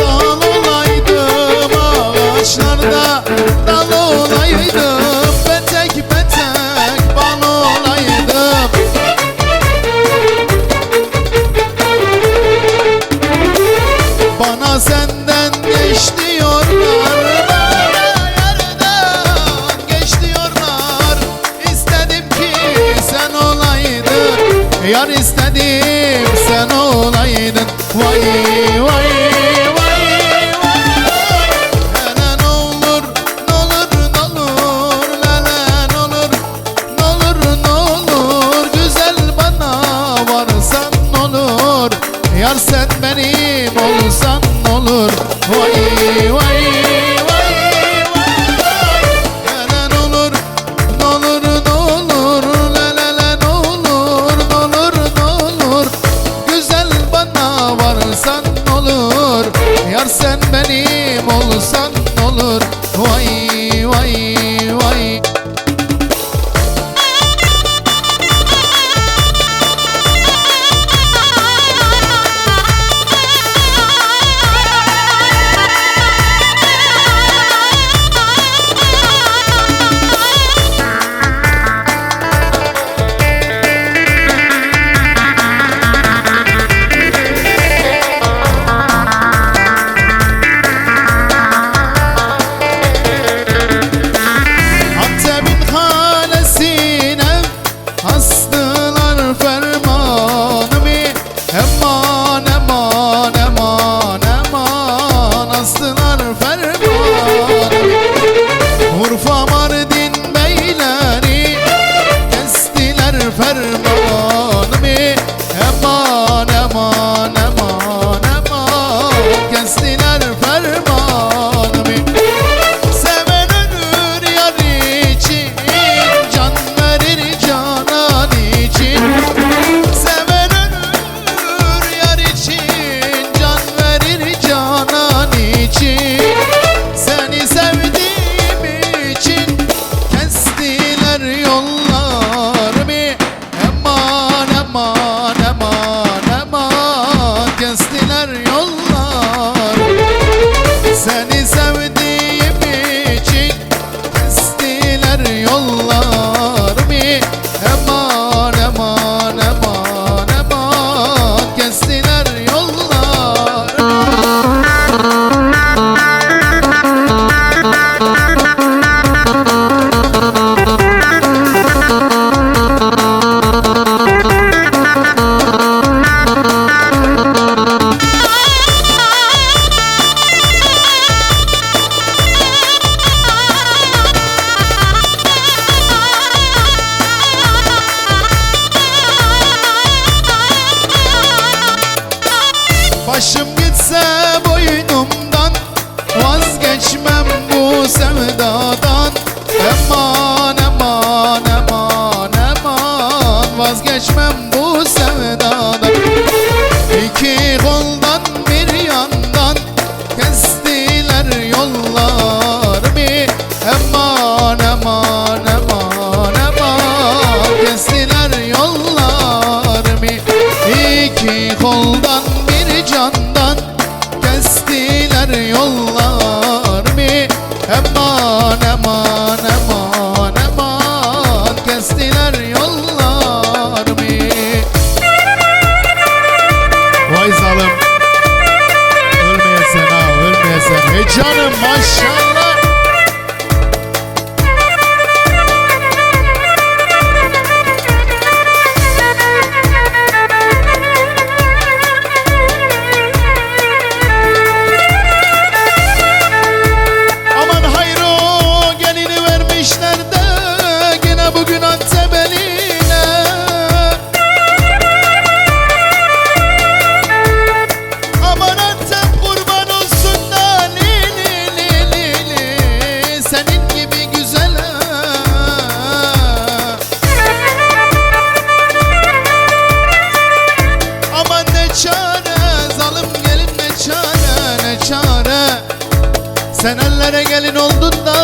dal olaydım ağaçlarda dal olaydım. Petek petek bal olaydım. Bana senden geç diyorlar Yar istedim sen olaydın. Vay! Başım gitse gelin oldun da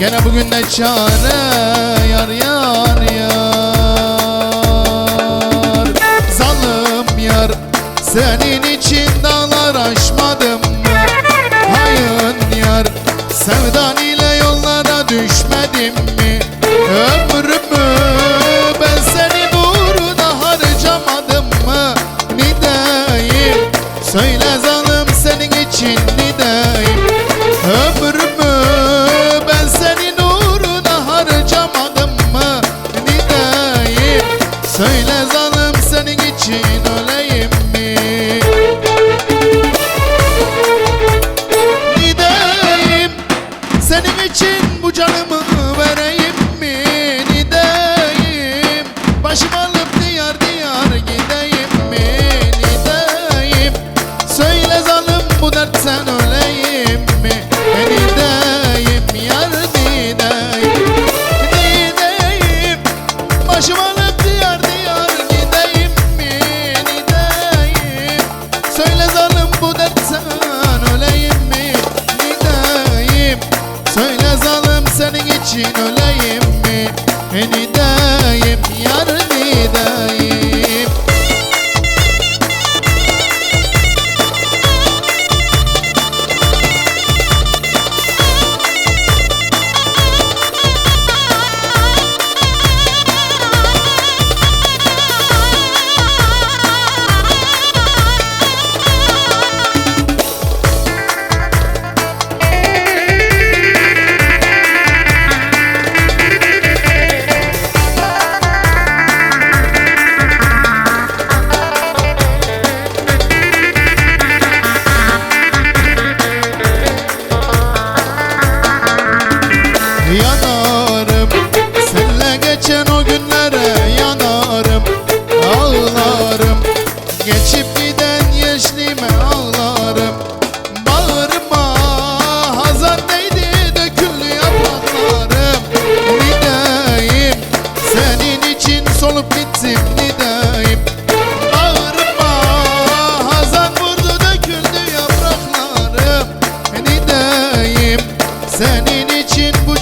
Gene bugün de çare yar yar yar. Zalım yar senin için.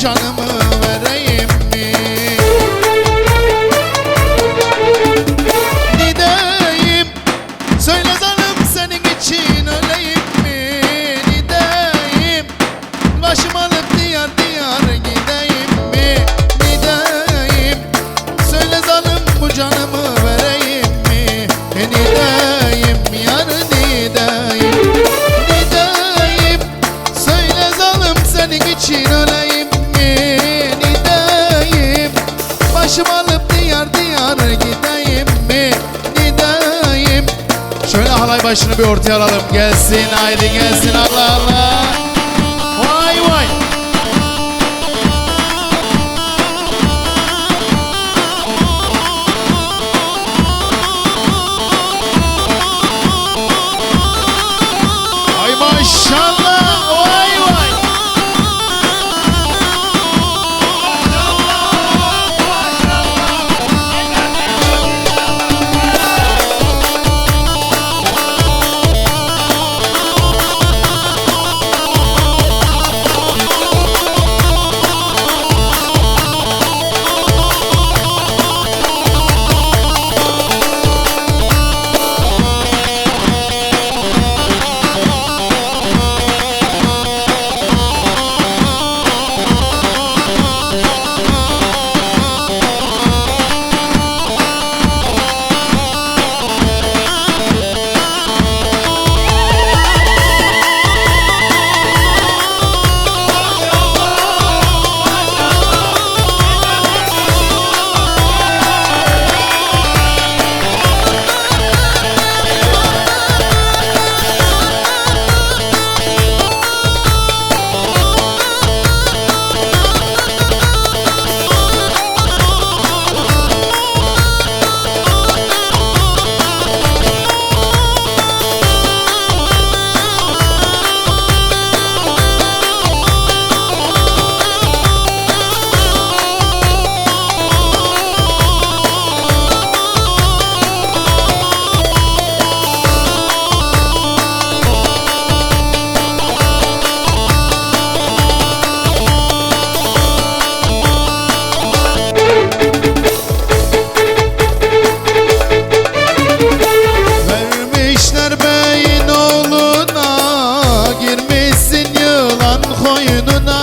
canımı vereyim. başını bir ortaya alalım. Gelsin haydi gelsin Allah Allah.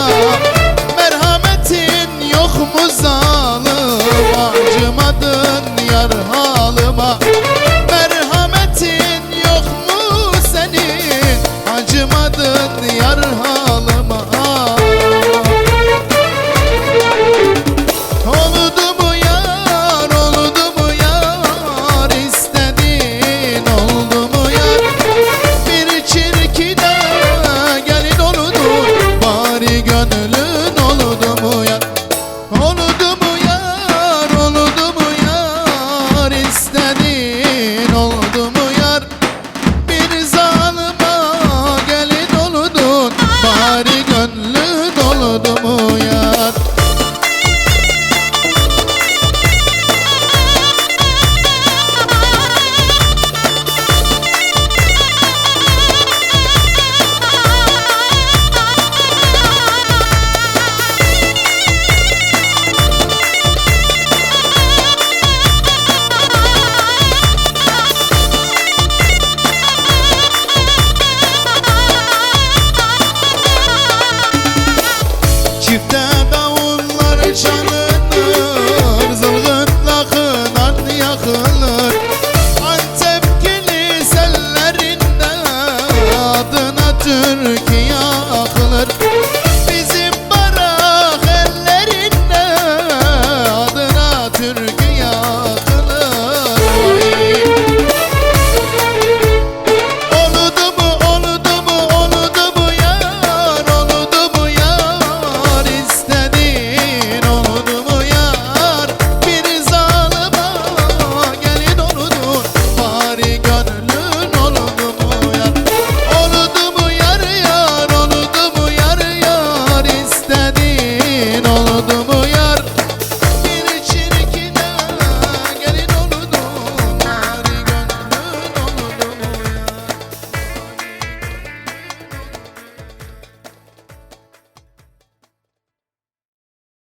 না